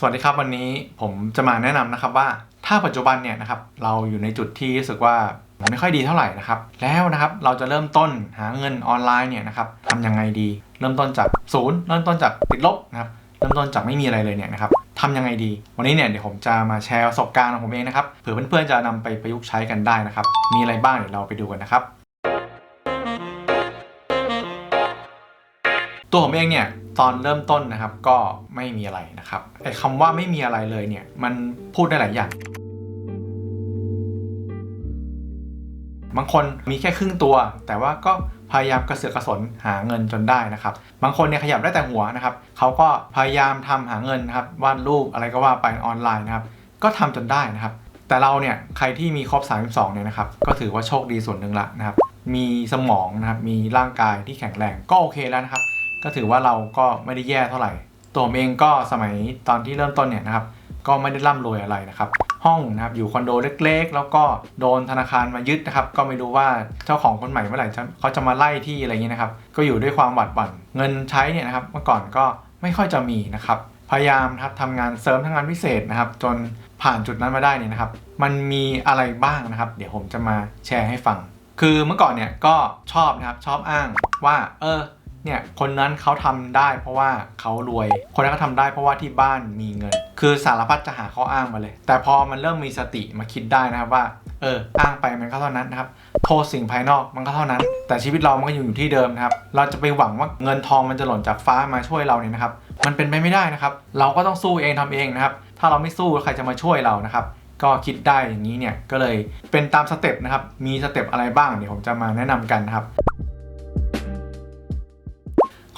สวัสดีครับวันนี้ผมจะมาแนะนำนะครับว่าถ้าปัจจุบันเนี่ยนะครับเราอยู่ในจุดที่รู้สึกว่ามันไม่ค่อยดีเท่าไหร่นะครับ แล้วนะครับเราจะเริ่มต้นหาเงินออนไลน์เนี่ยนะครับทำยังไงดี เริ่มต้นจากศูนย์เริ่มต้นจากติดลบนะครับเริ่มต้นจากไม่มีอะไรเลยเนี่ยนะครับทำยังไงดี วันนี้เนี่ยเดี๋ยวผมจะมาแชร์ประสบการณ์ของผมเองนะครับเผื่อเพื่อนๆจะนำไปประยุกต์ใช้กันได้นะครับ มีอะไรบ้างเดี๋ยวเราไปดูกันนะครับ ตัวผมเองเนี่ย ตอนเริ่มต้นนะครับก็ไม่มีอะไรนะครับไอ้คำว่าไม่มีอะไรเลยเนี่ยมันพูดได้หลายอย่างบางคนมีแค่ครึ่งตัว แต่ว่าก็พยายามกระเสือกกระสนหาเงินจนได้นะครับ บางคนเนี่ยขยับได้แต่หัวนะครับเขาก็พยายามทำหาเงินนะครับวาดรูปอะไรก็ว่าไปออนไลน์นะครับ ก็ทำจนได้นะครับ แต่เราเนี่ยใครที่มีครบ 32 เนี่ยนะครับ ก็ถือว่าโชคดีส่วนหนึ่งละนะครับ มีสมองนะครับ มีร่างกายที่แข็งแรงก็โอเคแล้วนะครับ ก็ถือว่าเราก็ไม่ได้แย่เท่าไหร่ ตัวผมเองก็สมัยตอนที่เริ่มต้นเนี่ยนะครับ ก็ไม่ได้ร่ำรวยอะไรนะครับ ห้องนะครับอยู่คอนโดเล็กๆ แล้วก็โดนธนาคารมายึดนะครับ ก็ไม่รู้ว่าเจ้าของคนใหม่เมื่อไหร่เขาจะมาไล่ที่อะไรเงี้ยนะครับ ก็อยู่ด้วยความหวาดหวั่น เงินใช้เนี่ยนะครับ เมื่อก่อนก็ไม่ค่อยจะมีนะครับ พยายามนะครับทำงานเสริมทำงานพิเศษนะครับ จนผ่านจุดนั้นมาได้เนี่ยนะครับ มันมีอะไรบ้างนะครับ เดี๋ยวผมจะมาแชร์ให้ฟัง คือเมื่อก่อนเนี่ยก็ชอบนะครับชอบอ้างว่า เออ เนี่ยคนนั้นเขาทำได้เพราะว่าเขารวย คนนั้นเขาทำได้เพราะว่าที่บ้านมีเงิน คือสารพัดจะหาข้ออ้างมาเลย แต่พอมันเริ่มมีสติมาคิดได้นะครับว่าเอออ้างไปมันก็เท่านั้นนะครับโทษสิ่งภายนอกมันก็เท่านั้น แต่ชีวิตเรามันก็อยู่อยู่ที่เดิมนะครับ เราจะไปหวังว่าเงินทองมันจะหล่นจากฟ้ามาช่วยเราเนี่ยนะครับ มันเป็นไปไม่ได้นะครับ เราก็ต้องสู้เองทำเองนะครับ ถ้าเราไม่สู้ใครจะมาช่วยเรานะครับ ก็คิดได้อย่างนี้เนี่ยก็เลยเป็นตามสเต็ปนะครับ มีสเต็ปอะไรบ้างเดี๋ยวผมจะมาแนะนำกันนะครับ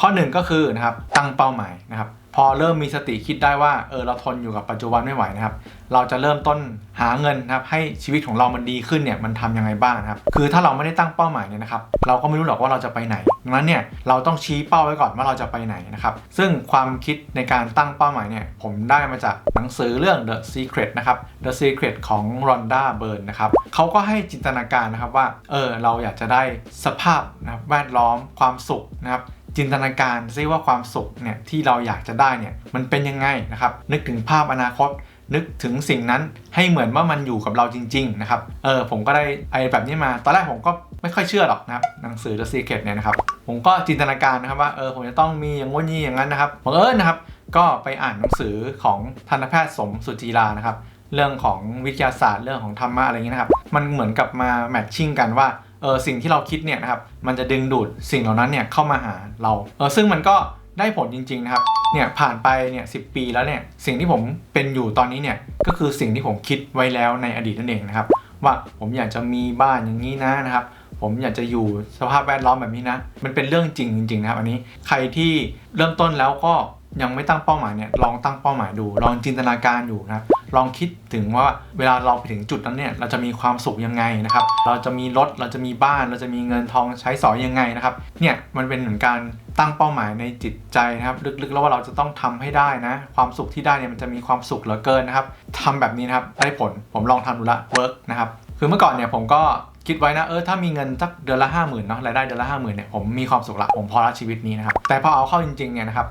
ข้อหนึ่งก็คือนะครับตั้งเป้าหมายนะครับพอเริ่มมีสติคิดได้ว่าเออเราทนอยู่กับปัจจุบันไม่ไหวนะครับ เราจะเริ่มต้นหาเงินนะครับให้ชีวิตของเรามันดีขึ้นเนี่ยมันทำยังไงบ้างครับคือถ้าเราไม่ได้ตั้งเป้าหมายเนี่ยนะครับเราก็ไม่รู้หรอกว่าเราจะไปไหนดังนั้นเนี่ยเราต้องชี้เป้าไว้ก่อนว่าเราจะไปไหนนะครับซึ่งความคิดในการตั้งเป้าหมายเนี่ยผมได้มาจากหนังสือเรื่อง The Secret นะครับ The Secret ของ Rhonda Byrne นะครับเขาก็ให้จินตนาการนะครับว่าเออเราอยากจะได้สภาพนะครับแวดล้อมความสุขนะครับ จินตนาการซิว่าความสุขเนี่ยที่เราอยากจะได้เนี่ยมันเป็นยังไงนะครับนึกถึงภาพอนาคต นึกถึงสิ่งนั้นให้เหมือนว่ามันอยู่กับเราจริง ๆ นะครับเออผมก็ได้ไอแบบนี้มาตอนแรกผมก็ไม่ค่อยเชื่อหรอกนะครับหนังสือ The Secret เนี่ยนะครับผมก็จินตนาการนะครับว่าเออผมจะต้องมีอย่างงู้นนี่อย่างนั้นนะครับบังเอิญนะครับก็ไปอ่านหนังสือของทันตแพทย์สมสุจีรานะครับเรื่องของวิทยาศาสตร์เรื่องของธรรมะอะไรอย่างนี้นะครับ มันเหมือนกับมาแมทชิ่งกันว่า เออสิ่งที่เราคิดเนี่ยนะครับมันจะดึงดูดสิ่งเหล่านั้นเนี่ยเข้ามาหาเราเออซึ่งมันก็ได้ผลจริง ๆ นะครับเนี่ยผ่านไปเนี่ยสิปีแล้วเนี่ยสิ่งที่ผมเป็นอยู่ตอนนี้เนี่ยก็คือสิ่งที่ผมคิดไว้แล้วในอดีตนั่นเองนะครับว่าผมอยากจะมีบ้านอย่างนี้นะนะครับ ผมอยากจะอยู่สภาพแวดล้อมแบบนี้นะ มันเป็นเรื่องจริงจริงๆนะครับอันนี้ใครที่เริ่มต้นแล้วก็ยังไม่ตั้งเป้าหมายเนี่ยลองตั้งเป้าหมายดู ลองจินตนาการอยู่นะครับ ลองคิดถึงว่าเวลาเราไปถึงจุดนั้นเนี่ยเราจะมีความสุขยังไงนะครับ เราจะมีรถเราจะมีบ้านเราจะมีเงินทองใช้สอยยังไงนะครับเนี่ยมันเป็นเหมือนการตั้งเป้าหมายในจิตใจนะครับ ลึกๆ แล้วว่าเราจะต้องทำให้ได้นะ ความสุขที่ได้เนี่ยมันจะมีความสุขเหลือเกินนะครับทำแบบนี้นะครับได้ผลผมลองทำดูละเวิร์กนะครับคือเมื่อก่อนเนี่ยผมก็คิดไว้นะเออถ้ามีเงินสักเดือนละห้าหมื่นเนาะรายได้เดือนละห้าหมื่นเนี่ยผมมีความสุขละผมพอละชีวิตนี้นะครับแต่พอเอาเข้าจริงๆเนี่ยนะครับ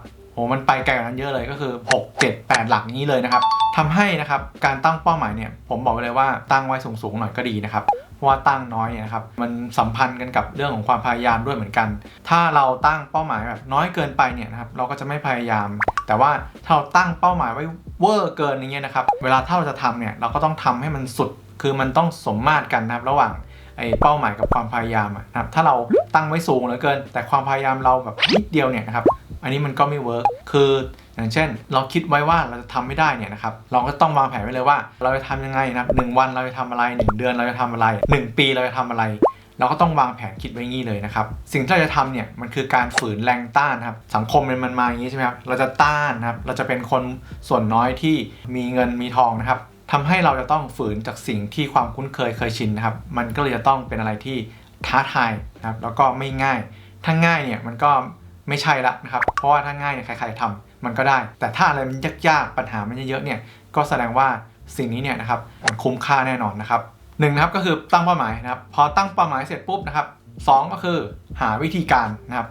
หมันไปไกลกว่านั้นเยอะเลยก็คือ 6 7 8 หลักนี้เลยนะครับทำให้นะครับการตั้งเป้าหมายเนี่ยผมบอกไว้เลยว่าตั้งไว้สูงๆหน่อยก็ดีนะครับเพราะว่าตั้งน้อยเนี่ยนะครับมันสัมพันธ์กันกับเรื่องของความพยายามด้วยเหมือนกัน ถ้าเราตั้งเป้าหมายแบบน้อยเกินไปเนี่ยนะครับเราก็จะไม่พยายาม แต่ว่าถ้าเราตั้งเป้าหมายไว้เวอร์เกินอย่างเงี้ยนะครับเวลาถ้าเราจะทำเนี่ยเราก็ต้องทำให้มันสุดคือมันต้องสมมาตรกันนะครับระหว่างไอ้เป้าหมายกับความพยายามอะนะครับถ้าเราตั้งไว้สูงเหลือเกิน แต่ความพยายามเราแบบนิดเดียวเนี่ยนะครับ อันนี้มันก็ไม่เวิร์กคืออย่างเช่น เราคิดไว้ว่าเราจะทำไม่ได้เนี่ยนะครับเราก็ต้องวางแผนไว้เลยว่า เราจะทำยังไงนะครับหนึ่งวันเราจะทำอะไรหนึ่งเดือนเราจะทำอะไรหนึ่งปีเราจะทำอะไรเราก็ต้องวางแผนคิดไว้งี้เลยนะครับ สิ่งที่เราจะทำเนี่ยมันคือการฝืนแรงต้านครับ สังคมมันมันมาอย่างนี้ใช่ไหมครับ เราจะต้านครับ เราจะเป็นคนส่วนน้อยที่มีเงินมีทองนะครับทำให้เราจะต้องฝืนจากสิ่งที่ความคุ้นเคยเคยชินนะครับ มันก็เลยจะต้องเป็นอะไรที่ท้าทายนะครับ แล้วก็ไม่ง่าย ถ้าง่ายเนี่ยมันก็ ไม่ใช่ละนะครับ เพราะว่าถ้าง่ายเนี่ยใครๆทำมันก็ได้ แต่ถ้าอะไรมันยากๆ ปัญหามันเยอะๆเนี่ยก็แสดงว่าสิ่งนี้เนี่ยนะครับคุ้มค่าแน่นอนนะครับหนึ่งนะครับก็คือตั้งเป้าหมายนะครับพอตั้งเป้าหมายเสร็จปุ๊บนะครับสองก็คือหาวิธีการนะครับ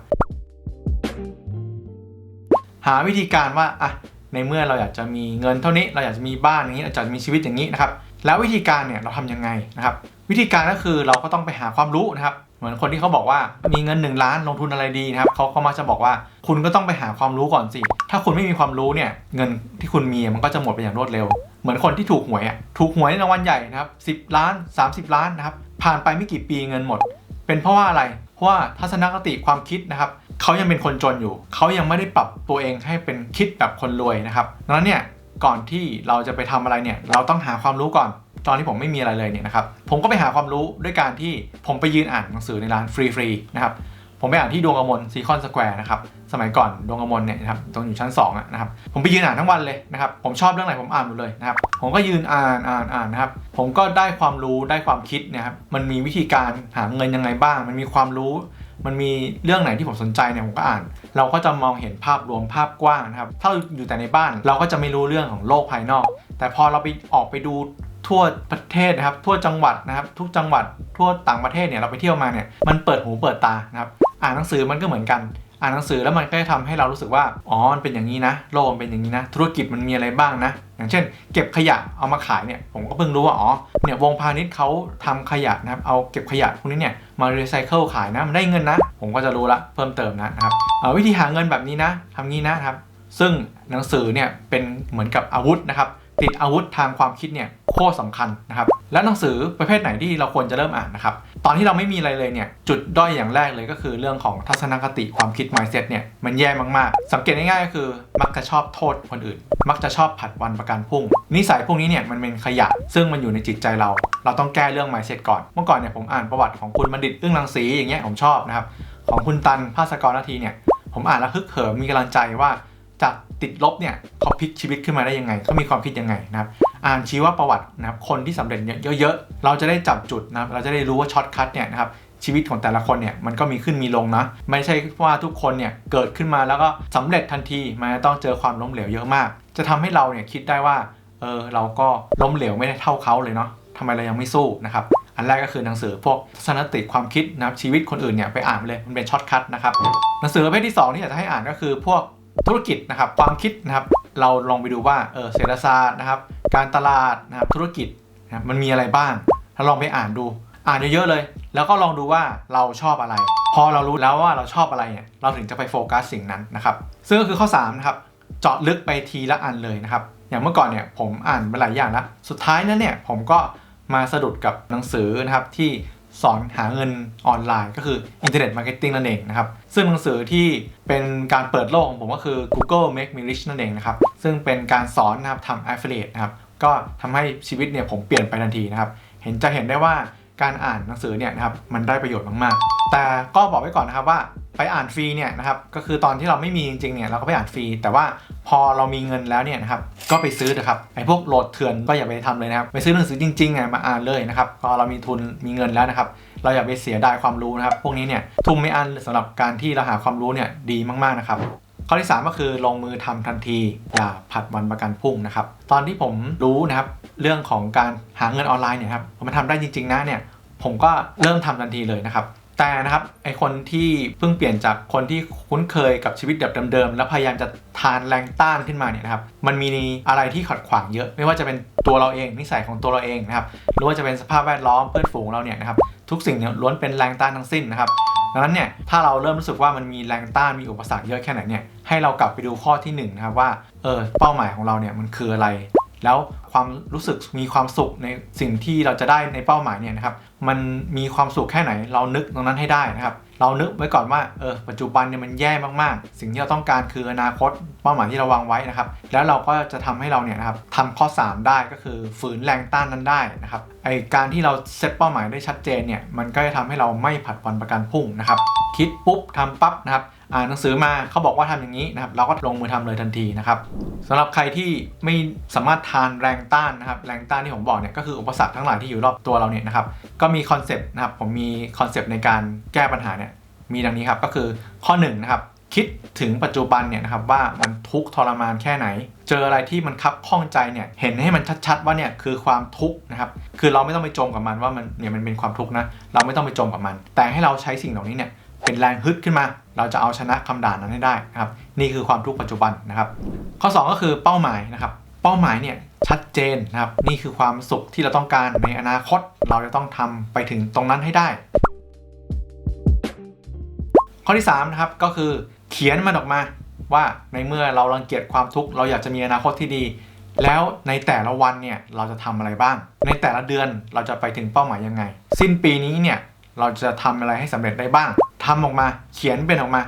หาวิธีการว่าอะในเมื่อเราอยากจะมีเงินเท่านี้เราอยากจะมีบ้านอย่างนี้เราอยากจะมีชีวิตอย่างนี้นะครับแล้ววิธีการเนี่ยเราทำยังไงนะครับ วิธีการก็คือเราก็ต้องไปหาความรู้นะครับ เหมือนคนที่เขาบอกว่ามีเงิน 1 ล้านลงทุนอะไรดีนะครับเขาก็มักจะบอกว่าคุณก็ต้องไปหาความรู้ก่อนสิ ถ้าคุณไม่มีความรู้เนี่ยเงินที่คุณมีมันก็จะหมดไปอย่างรวดเร็ว เหมือนคนที่ถูกหวยอะถูกหวยในรางวัลใหญ่นะครับ10ล้าน 30 ล้านนะครับผ่านไปไม่กี่ปีเงินหมด เป็นเพราะว่าอะไร เพราะว่าทัศนคติความคิดนะครับเขายังเป็นคนจนอยู่ เขายังไม่ได้ปรับตัวเองให้เป็นคิดแบบคนรวยนะครับดังนั้นเนี่ยก่อนที่เราจะไปทำอะไรเนี่ยเราต้องหาความรู้ก่อน ตอนที่ผมไม่มีอะไรเลยเนี่ยนะครับผมก็ไปหาความรู้ด้วยการที่ผมไปยืนอ่านหนังสือในร้านฟรีๆนะครับผมไปอ่านที่ดวงกมลซีคอนสแควร์นะครับสมัยก่อนดวงกมลเนี่ยนะครับตรงอยู่ชั้น2อะนะครับผมไปยืนอ่านทั้งวันเลยนะครับผมชอบเรื่องไหนผมอ่านหมดเลยนะครับผมก็ยืนอ่านอ่านอ่านนะครับผมก็ได้ความรู้ได้ความคิดเนะครับมันมีวิธีการหาเงินยังไงบ้าง มันมีความรู้ มันมีเรื่องไหนที่ผมสนใจเนี่ยผมก็อ่าน เราก็จะมองเห็นภาพรวมภาพกว้างนะครับถ้าเราอยู่แต่ในบ้านเราก็จะไม่รู้เรื่องของโลกภายนอก แต่พอเราไปออกไปดู ทั่วประเทศนะครับ ทั่วจังหวัดนะครับ ทุกจังหวัดทั่วต่างประเทศเนี่ยเราไปเที่ยวมาเนี่ยมันเปิดหูเปิดตานะครับอ่านหนังสือมันก็เหมือนกันอ่านหนังสือแล้วมันก็จะทำให้เรารู้สึกว่า อ๋อ มันเป็นอย่างนี้นะ โลกมันเป็นอย่างนี้นะ ธุรกิจมันมีอะไรบ้างนะ อย่างเช่น เก็บขยะเอามาขายเนี่ย ผมก็เพิ่งรู้ว่า อ๋อ เนี่ยวงพาณิชย์เขาทำขยะนะครับ เอาเก็บขยะพวกนี้เนี่ยมารีไซเคิลขายนะ มันได้เงินนะ ผมก็จะรู้ละเพิ่มเติมนะนะครับวิธีหาเงินแบบนี้นะทำงี้นะครับ ซึ่งหนังสือเนี่ยเป็นเหมือนกับอาวุธนะครับ ติดอาวุธทางความคิดเนี่ยโคตรสำคัญนะครับ แล้วหนังสือประเภทไหนที่เราควรจะเริ่มอ่านนะครับ ตอนที่เราไม่มีอะไรเลยเนี่ยจุดด้อยอย่างแรกเลยก็คือเรื่องของทัศนคติความคิด mindset เนี่ยมันแย่มากๆ สังเกตง่ายๆก็คือมักจะชอบโทษคนอื่น มักจะชอบผัดวันประกันพรุ่ง นิสัยพวกนี้เนี่ยมันเป็นขยะ ซึ่งมันอยู่ในจิตใจเรา เราต้องแก้เรื่อง mindset ก่อน เมื่อก่อนเนี่ยผมอ่านประวัติของคุณบัณฑิตเรื่องรังสีอย่างเงี้ยผมชอบนะครับของคุณตันภาสกรนาทีเนี่ยผมอ่านแล้วฮึกเหิมมีกำลังใจว่าจาก ติดลบเนี่ยเขาพลิกชีวิตขึ้นมาได้ยังไงเขามีความคิดยังไงนะครับอ่านชีวประวัตินะครับคนที่สำเร็จเยอะๆเราจะได้จับจุดนะครับเราจะได้รู้ว่าช็อตคัทเนี่ยนะครับชีวิตของแต่ละคนเนี่ยมันก็มีขึ้นมีลงนะไม่ใช่ว่าทุกคนเนี่ยเกิดขึ้นมาแล้วก็สำเร็จทันทีมันต้องเจอความล้มเหลวเยอะมาก จะทำให้เราเนี่ยคิดได้ว่าเออเราก็ล้มเหลวไม่ได้เท่าเขาเลยเนาะทำไมเรายังไม่สู้นะครับอันแรกก็คือหนังสือพวกทัศนติความคิดนะครับชีวิตคนอื่นเนี่ยไปอ่านเลยมันเป็นช็อตคัทนะครับหนังสือประเภทที่ 2 ที่อยากจะให้อ่านก็คือพวก ธุรกิจนะครับความคิดนะครับเราลองไปดูว่าเออเศรษฐศาสตร์นะครับการตลาดนะครับธุรกิจนะครับมันมีอะไรบ้าง ถ้าลองไปอ่านดู อ่านเยอะๆเลย แล้วก็ลองดูว่าเราชอบอะไร พอเรารู้แล้วว่าเราชอบอะไรเนี่ยเราถึงจะไปโฟกัสสิ่งนั้นนะครับซึ่งก็คือข้อ3นะครับเจาะลึกไปทีละอันเลยนะครับอย่างเมื่อก่อนเนี่ยผมอ่านไปหลายอย่างแล้วสุดท้ายนั้นเนี่ยผมก็มาสะดุดกับหนังสือนะครับที่ สอนหาเงินออนไลน์ ก็คือ Internet Marketing นั่นเองนะครับ ซึ่งหนังสือที่เป็นการเปิดโลกของผมก็คือ Google Make Me Rich นั่นเองนะครับ ซึ่งเป็นการสอนนะครับทำ affiliate นะครับ ก็ทำให้ชีวิตเนี่ยผมเปลี่ยนไปทันทีนะครับ เห็นจะเห็นได้ว่าการอ่านหนังสือเนี่ยนะครับมันได้ประโยชน์มากๆ แต่ก็บอกไว้ก่อนนะครับว่า ไปอ่านฟรีเนี่ยนะครับก็คือตอนที่เราไม่มีจริงๆเนี่ยเราก็ไปอ่านฟรี แต่ว่าพอเรามีเงินแล้วเนี่ยนะครับก็ไปซื้อนะครับไอ้พวกโหลดเถื่อนก็อย่าไปทำเลยนะครับไปซื้อหนังสือจริงๆไงมาอ่านเลยนะครับพอเรามีทุนมีเงินแล้วนะครับเราอย่าไปเสียดายความรู้นะครับ พวกนี้เนี่ยทุ่มไม่อันสำหรับการที่เราหาความรู้เนี่ยดีมากๆนะครับข้อที่ 3 ก็คือลงมือทำทันทีอย่าผัดวันประกันพรุ่งนะครับตอนที่ผมรู้นะครับเรื่องของการหาเงินออนไลน์เนี่ยครับผมมาทำได้จริงๆนะเนี่ยผมก็เริ่มทำทันทีเลยนะครับ แต่นะครับไอคนที่เพิ่งเปลี่ยนจากคนที่คุ้นเคยกับชีวิตแบบเดิมๆ แล้วพยายามจะทานแรงต้านขึ้นมาเนี่ยนะครับ มันมีอะไรที่ขัดขวางเยอะ ไม่ว่าจะเป็นตัวเราเองนิสัยของตัวเราเองนะครับ หรือว่าจะเป็นสภาพแวดล้อมเพื่อนฝูงเราเนี่ยนะครับ ทุกสิ่งเนี่ยล้วนเป็นแรงต้านทั้งสิ้นนะครับ ดังนั้นเนี่ยถ้าเราเริ่มรู้สึกว่ามันมีแรงต้านมีอุปสรรคเยอะแค่ไหนเนี่ย ให้เรากลับไปดูข้อที่1นงนะครับว่า เออเป้าหมายของเราเนี่ยมันคืออะไร แล้วความรู้สึกมีความสุขในสิ่งที่เราจะได้ในเป้าหมายเนี่ยนะครับ มันมีความสุขแค่ไหน เรานึกตรงนั้นให้ได้นะครับ เรานึกไว้ก่อนว่าเออปัจจุบันเนี่ยมันแย่มากๆ สิ่งที่เราต้องการคืออนาคตเป้าหมายที่เราวางไว้นะครับ แล้วเราก็จะทำให้เราเนี่ยนะครับทำข้อ 3 ได้ก็คือฝืนแรงต้านนั้นได้นะครับไอการที่เราเซตเป้าหมายได้ชัดเจนเนี่ยมันก็จะทำให้เราไม่ผัดวันประกันพรุ่งนะครับ คิดปุ๊บทำปั๊บนะครับ อ่านหนังสือมาเขาบอกว่าทำอย่างนี้นะครับเราก็ลงมือทำเลยทันทีนะครับสำหรับใครที่ไม่สามารถทานแรงต้านนะครับแรงต้านที่ผมบอกเนี่ยก็คืออุปสรรคทั้งหลายที่อยู่รอบตัวเราเนี่ยนะครับก็มีคอนเซปต์นะครับผมมีคอนเซปต์ในการแก้ปัญหาเนี่ยมีดังนี้ครับก็คือข้อ1นงนะครับคิดถึงปัจจุบันเนี่ยนะครับว่ามันทุกข์ทรมานแค่ไหน เจออะไรที่มันคับข้องใจเนี่ยเห็นให้มันชัดๆว่าเนี่ยคือความทุกข์นะครับคือเราไม่ต้องไปจมกับมันว่ามันเนี่ยมันเป็นความทุกข์นะเราไม่ต้องไปจมกับมัน แต่ให้เราใช้สิ่งเหล่านี้เนี่ยเป็นแรงฮึดขึ้นมา เราจะเอาชนะคำด่านั้นให้ได้นะครับ นี่คือความทุกข์ปัจจุบันนะครับ ข้อ 2 ก็คือเป้าหมายนะครับ เป้าหมายเนี่ยชัดเจนนะครับ นี่คือความสุขที่เราต้องการในอนาคต เราจะต้องทำไปถึงตรงนั้นให้ได้ ข้อที่3นะครับก็คือเขียนมันออกมาว่าในเมื่อเรารังเกียจความทุกข์เราอยากจะมีอนาคตที่ดี แล้วในแต่ละวันเนี่ยเราจะทำอะไรบ้าง ในแต่ละเดือนเราจะไปถึงเป้าหมายยังไง สิ้นปีนี้เนี่ยเราจะทำอะไรให้สำเร็จได้บ้าง ทำออกมา เขียนเป็นออกมา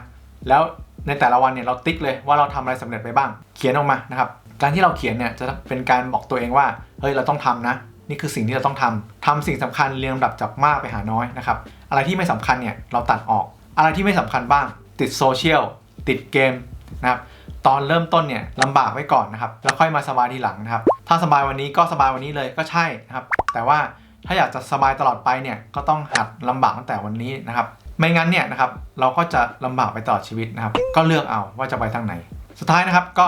แล้วในแต่ละวันเนี่ยเราติ๊กเลยว่าเราทำอะไรสำเร็จไปบ้าง เขียนออกมานะครับ การที่เราเขียนเนี่ยจะเป็นการบอกตัวเองว่า เฮ้ยเราต้องทำนะ นี่คือสิ่งที่เราต้องทำทำสิ่งสำคัญเรียงลำดับจากมากไปหาน้อยนะครับ อะไรที่ไม่สำคัญเนี่ยเราตัดออก อะไรที่ไม่สำคัญบ้าง ติดโซเชียล ติดเกมนะครับตอนเริ่มต้นเนี่ยลำบากไว้ก่อนนะครับแล้วค่อยมาสบายทีหลังนะครับ ถ้าสบายวันนี้ก็สบายวันนี้เลยก็ใช่นะครับ แต่ว่าถ้าอยากจะสบายตลอดไปเนี่ยก็ต้องหัดลำบากตั้งแต่วันนี้นะครับ ไม่งั้นเนี่ยนะครับเราก็จะลำบากไปตลอดชีวิตนะครับ ก็เลือกเอาว่าจะไปทางไหน สุดท้ายนะครับก็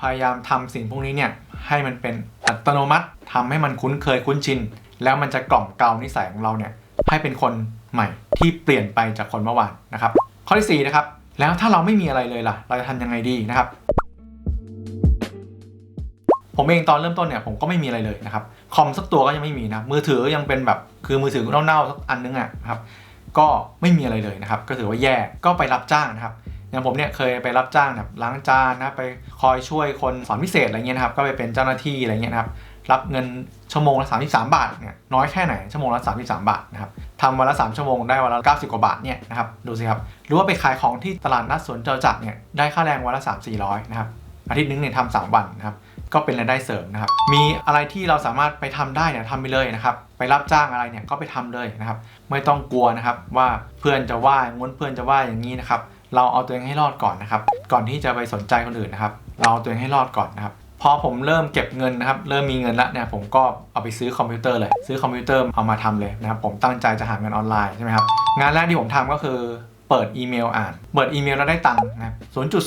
พยายามทำสิ่งพวกนี้เนี่ยให้มันเป็นอัตโนมัติทำให้มันคุ้นเคยคุ้นชิน แล้วมันจะกล่อมเกลานิสัยของเราเนี่ยให้เป็นคนใหม่ที่เปลี่ยนไปจากคนเมื่อวานนะครับ ข้อที่4นะครับแล้วถ้าเราไม่มีอะไรเลยล่ะ เราจะทำยังไงดีนะครับ ผมเองตอนเริ่มต้นเนี่ยผมก็ไม่มีอะไรเลยนะครับคอมสักตัวก็ยังไม่มีนะมือถือยังเป็นแบบคือมือถือเน่าๆสักอันนึงอะนะครับ ก็ไม่มีอะไรเลยนะครับ ก็ถือว่าแย่ก็ไปรับจ้างนะครับอย่างผมเนี่ยเคยไปรับจ้างแบบล้างจานนะไปคอยช่วยคนสอนพิเศษอะไรเงี้ยนะครับก็ไปเป็นเจ้าหน้าที่อะไรเงี้ยนะครับรับเงินชั่วโมงละ33 บาทเนี่ยน้อยแค่ไหนชั่วโมงละ 33 บาทนะครับทำวันละ 3 ชั่วโมงได้วันละ 90 กว่าบาทเนี่ยนะครับดูสิครับหรือว่าไปขายของที่ตลาดนัดสวนเจ้าจักเนี่ยได้ค่าแรงวันละ 3 400 นะครับอาทิตย์นึงเนี่ยทำสามวันนะครับ ก็เป็นรายได้เสริมนะครับ มีอะไรที่เราสามารถไปทำได้เนี่ยทำไปเลยนะครับ ไปรับจ้างอะไรเนี่ยก็ไปทำเลยนะครับ ไม่ต้องกลัวนะครับว่าเพื่อนจะว่าง้นเพื่อนจะว่าอย่างนี้นะครับ เราเอาตัวเองให้รอดก่อนนะครับ ก่อนที่จะไปสนใจคนอื่นนะครับ เราเอาตัวเองให้รอดก่อนนะครับพอผมเริ่มเก็บเงินนะครับ เริ่มมีเงินแล้วเนี่ยผมก็เอาไปซื้อคอมพิวเตอร์เลย ซื้อคอมพิวเตอร์เอามาทำเลยนะครับ ผมตั้งใจจะหาเงินออนไลน์ใช่ไหมครับ งานแรกที่ผมทำก็คือเปิดอีเมลอ่าน เปิดอีเมลแล้วได้ตังค์นะครับ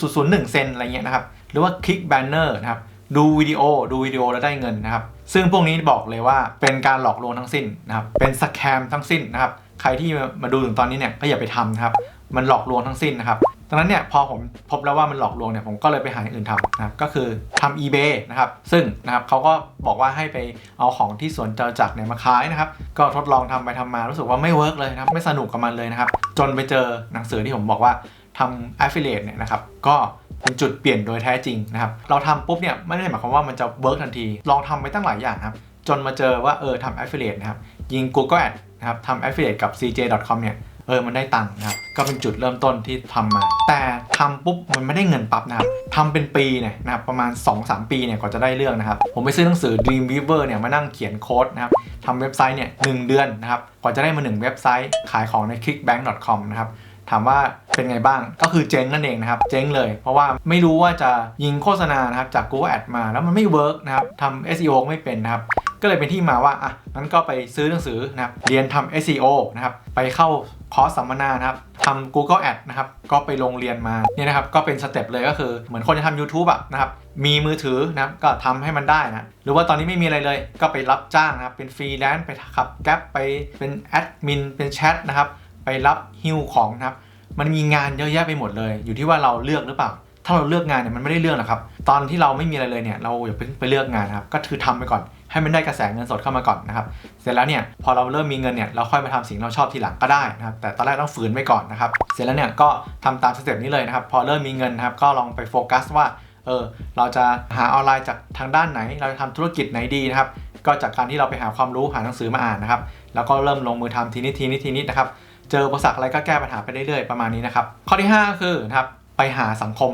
0.001เซนอะไรเงี้ยนะครับ หรือว่าคลิกแบนเนอร์นะครับ ดูวิดีโอดูวิดีโอแล้วได้เงินนะครับ ซึ่งพวกนี้บอกเลยว่าเป็นการหลอกลวงทั้งสิ้นนะครับเป็นสแคมทั้งสิ้นนะครับใครที่มาดูถึงตอนนี้เนี่ยก็อย่าไปทำนะครับ มันหลอกลวงทั้งสิ้นนะครับดังนั้นเนี่ยพอผมพบแล้วว่ามันหลอกลวงเนี่ยผมก็เลยไปหาอย่างอื่นทำนะครับก็คือทำ eBay นะครับซึ่งนะครับเขาก็บอกว่าให้ไปเอาของที่สวนเจ้าจักรเนี่ยมาขายนะครับก็ทดลองทำไปทำมารู้สึกว่าไม่เวิร์กเลยนะครับไม่สนุกกับมันเลยนะครับจนไปเจอหนังสือที่ผมบอกว่าทำ affiliate เนี่ยนะครับก็ เป็นจุดเปลี่ยนโดยแท้จริงนะครับ เราทำปุ๊บเนี่ยไม่ได้หมายความว่ามันจะเวิร์กทันที ลองทำไปตั้งหลายอย่างครับ จนมาเจอว่าเออทำ affiliate นะครับ ยิง Google Ad นะครับทำ affiliate กับ cj.com เนี่ยเออ มันได้ตังค์นะครับ ก็เป็นจุดเริ่มต้นที่ทำมา แต่ทำปุ๊บ มันไม่ได้เงินปั๊บนะครับทำเป็นปีเนี่ยนะครับ ประมาณ 2-3 ปีเนี่ยกว่าจะได้เรื่องนะครับ ผมไปซื้อหนังสือ Dreamweaver เนี่ย มานั่งเขียนโค้ดนะครับทำเว็บไซต์เนี่ยหเดือนนะครับ กว่าจะได้มา 1 เว็บไซต์ ขายของใน clickbank.com นะครับ ถามว่า เป็นไงบ้าง ก็คือเจ๊งนั่นเองนะครับ เจ๊งเลย เพราะว่าไม่รู้ว่าจะยิงโฆษณานะครับจาก Google Ad มาแล้วมันไม่เวิร์กนะครับทำ SEO ไม่เป็นนะครับ ก็เลยเป็นที่มาว่าอะงั้นก็ไปซื้อหนังสือนะครับเรียนทำ SEO นะครับไปเข้าคอร์สสัมมนานะครับทำ Google Ad นะครับก็ไปลงเรียนมาเนี่ยนะครับก็เป็นสเต็ปเลยก็คือเหมือนคนจะทำ YouTube อะนะครับมีมือถือนะครับก็ทำให้มันได้นะหรือว่าตอนนี้ไม่มีอะไรเลย ก็ไปรับจ้างนะครับเป็นฟรีแลนซ์ไปขับแก๊ปไปเป็นแอดมินเป็นแชทนะครับไปรับฮิวของนะครับ มันมีงานเยอะแยะไปหมดเลย อยู่ที่ว่าเราเลือกหรือเปล่า ถ้าเราเลือกงานเนี่ยมันไม่ได้เลือกหรอกครับ ตอนที่เราไม่มีอะไรเลยเนี่ยเราอย่าเพิ่งไปเลือกงานนะครับ ก็คือทำไปก่อน ให้มันได้กระแสเงินสดเข้ามาก่อนนะครับ เสร็จแล้วเนี่ยพอเราเริ่มมีเงินเนี่ยเราค่อยมาทำสิ่งเราชอบทีหลังก็ได้นะครับ แต่ตอนแรกต้องฝืนไว้ก่อนนะครับ เสร็จแล้วเนี่ยก็ทำตามสเต็ปนี้เลยนะครับ พอเริ่มมีเงินนะครับก็ลองไปโฟกัสว่าเออเราจะหาออนไลน์จากทางด้านไหน เราจะทำธุรกิจไหนดีนะครับ ก็จากการที่เราไปหาความรู้หาหนังสือมาอ่านนะครับ แล้วก็เริ่มลงมือทำทีนิดทีนิดทีนิดนะครับ เจออุปสรรคอะไรก็แก้ปัญหาไปเรื่อยๆประมาณนี้นะครับ ข้อที่ 5 คือนะครับไปหาสังคม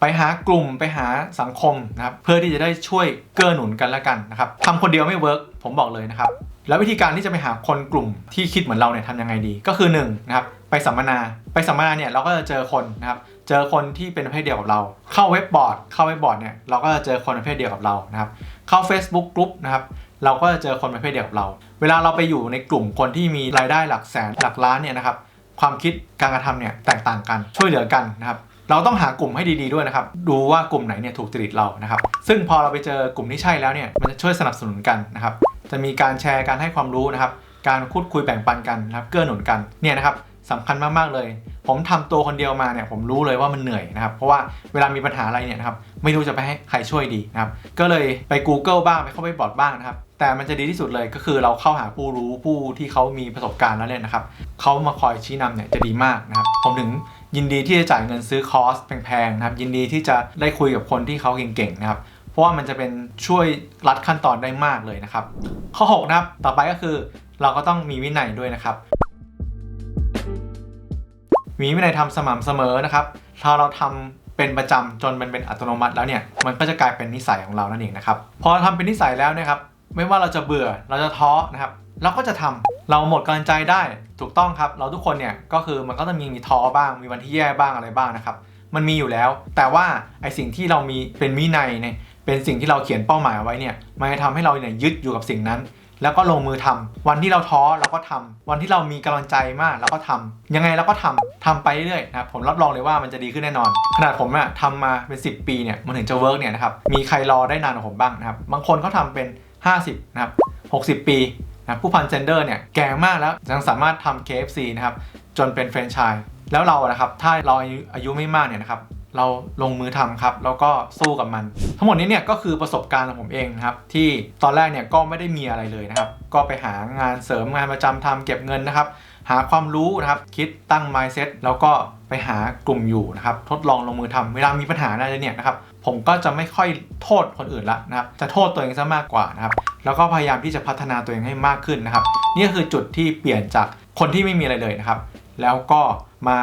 ไปหากลุ่มไปหาสังคมนะครับเพื่อที่จะได้ช่วยเกื้อหนุนกันและกันนะครับทำคนเดียวไม่เวิร์กผมบอกเลยนะครับแล้ววิธีการที่จะไปหาคนกลุ่มที่คิดเหมือนเราเนี่ยทำยังไงดี ก็คือ1นงนะครับไปสัมมนาไปสัมมนาเนี่ยเราก็จะเจอคนนะครับเจอคนที่เป็นประเภทเดียวกับเรา เข้าเว็บบอร์ด เข้าเว็บบอร์ดเนี่ยเราก็จะเจอคนประเภทเดียวกับเรานะครับเข้า Facebook กลุ่มนะครับ เราก็จะเจอคนประเภทเดียวกับเรา เวลาเราไปอยู่ในกลุ่มคนที่มีรายได้หลักแสนหลักล้านเนี่ยนะครับความคิดการกระทำเนี่ยแตกต่างกันช่วยเหลือกันนะครับเราต้องหากลุ่มให้ดีๆด้วยนะครับ ดูว่ากลุ่มไหนเนี่ยถูกจริตเรานะครับ ซึ่งพอเราไปเจอกลุ่มที่ใช่แล้วเนี่ย มันจะช่วยสนับสนุนกันนะครับ จะมีการแชร์การให้ความรู้นะครับ การพูดคุยแบ่งปันกันนะครับ เกื้อหนุนกัน เนี่ยนะครับสำคัญมากๆเลย ผมทำตัวคนเดียวมาเนี่ย ผมรู้เลยว่ามันเหนื่อยนะครับ เพราะว่าเวลามีปัญหาอะไรเนี่ยนะครับ ไม่รู้จะไปให้ใครช่วยดีนะครับ ก็เลยไป Google บ้าง ไปเข้าไปบอร์ดบ้างนะครับ แต่มันจะดีที่สุดเลยก็คือเราเข้าหาผู้รู้ผู้ที่เขามีประสบการณ์แล้วเนี่ยนะครับเขามาคอยชี้นำเนี่ยจะดีมากนะครับผมถึงยินดีที่จะจ่ายเงินซื้อคอร์สแพงๆนะครับยินดีที่จะได้คุยกับคนที่เขาเก่งๆนะครับเพราะว่ามันจะเป็นช่วยรัดขั้นตอนได้มากเลยนะครับ ข้อ6นะครับต่อไปก็คือเราก็ต้องมีวินัยด้วยนะครับ มีวินัยทำสม่ำเสมอนะครับ ถ้าเราทำเป็นประจำจนมันเป็นอัตโนมัติแล้วเนี่ยมันก็จะกลายเป็นนิสัยของเรานั่นเองนะครับพอทำเป็นนิสัยแล้วนะครับ ไม่ว่าเราจะเบื่อเราจะท้อนะครับเราก็จะทำเราหมดกำลังใจได้ถูกต้องครับ เราทุกคนเนี่ยก็คือมันก็ต้องมีมีท้อบ้างมีวันที่แย่บ้างอะไรบ้างนะครับ มันมีอยู่แล้ว แต่ว่าไอสิ่งที่เรามีเป็นวินัยเนี่ยเป็นสิ่งที่เราเขียนเป้าหมายเอาไว้เนี่ยมันจะทำให้เราเนี่ยยึดอยู่กับสิ่งนั้น แล้วก็ลงมือทำวันที่เราท้อเราก็ทำวันที่เรามีกำลังใจมากเราก็ทำยังไงเราก็ทำทำไปเรื่อยๆนะครับผมรับรองเลยว่ามันจะดีขึ้นแน่นอน ขนาดผมอะทำมาเป็น 10 ปีเนี่ยมันถึงจะเวิร์กเนี่ยนะครับมีใครรอได้นานกว่าผมบ้างนะครับบางคนเขาทำเป็น 50 นะครับ 60 ปีนะผู้พันเจนเดอร์เนี่ยแก่มากแล้วยังสามารถทำ KFC นะครับ จนเป็นแฟรนไชส์แล้วเราอะนะครับ ถ้าเราอายุอายุไม่มากเนี่ยนะครับ เราลงมือทำครับ แล้วก็สู้กับมัน ทั้งหมดนี้เนี่ยก็คือประสบการณ์ของผมเองนะครับ ที่ตอนแรกเนี่ยก็ไม่ได้มีอะไรเลยนะครับ ก็ไปหางานเสริมงานประจำทำเก็บเงินนะครับ หาความรู้นะครับ คิดตั้ง mindset แล้วก็ไปหากลุ่มอยู่นะครับ ทดลองลงมือทำเวลามีปัญหาอะไรเนี่ยนะครับ ผมก็จะไม่ค่อยโทษคนอื่นละนะครับ จะโทษตัวเองซะมากกว่านะครับ แล้วก็พยายามที่จะพัฒนาตัวเองให้มากขึ้นนะครับ นี่คือจุดที่เปลี่ยนจากคนที่ไม่มีอะไรเลยนะครับ แล้วก็มา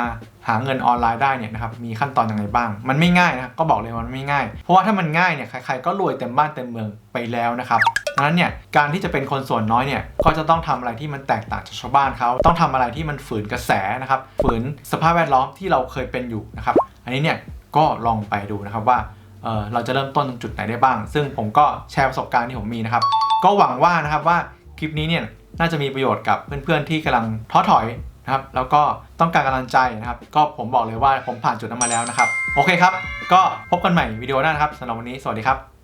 หาเงินออนไลน์ได้เนี่ยนะครับ มีขั้นตอนอยังไงบ้าง มันไม่ง่ายนะครับ ก็บอกเลยว่ามันไม่ง่าย เพราะว่าถ้ามันง่ายเนี่ย ใครๆ ก็รวยเต็มบ้านเต็มเมืองไปแล้วนะครับดังนั้นเนี่ย การที่จะเป็นคนส่วนน้อยเนี่ย ก็จะต้องทำอะไรที่มันแตกต่างจากชาวบ้านเขา ต้องทำอะไรที่มันฝืนกระแสนะครับ ฝืนสภาพแวดล้อมที่เราเคยเป็นอยู่นะครับ อันนี้เนี่ย ก็ลองไปดูนะครับว่า เเราจะเริ่มต้นตรงจุดไหนได้บ้าง ซึ่งผมก็แชร์ประสบการณ์ที่ผมมีนะครับ ก็หวังว่านะครับว่าคลิปนี้เนี่ยน่าจะมีประโยชน์กับเพื่อนๆที่กำลังท้อถอยนะครับ แล้วก็ต้องการกำลังใจนะครับ ก็ผมบอกเลยว่าผมผ่านจุดนั้นมาแล้วนะครับ โอเคครับ ก็พบกันใหม่วิดีโอหน้านะครับสำหรับวันนี้ สวัสดีครับ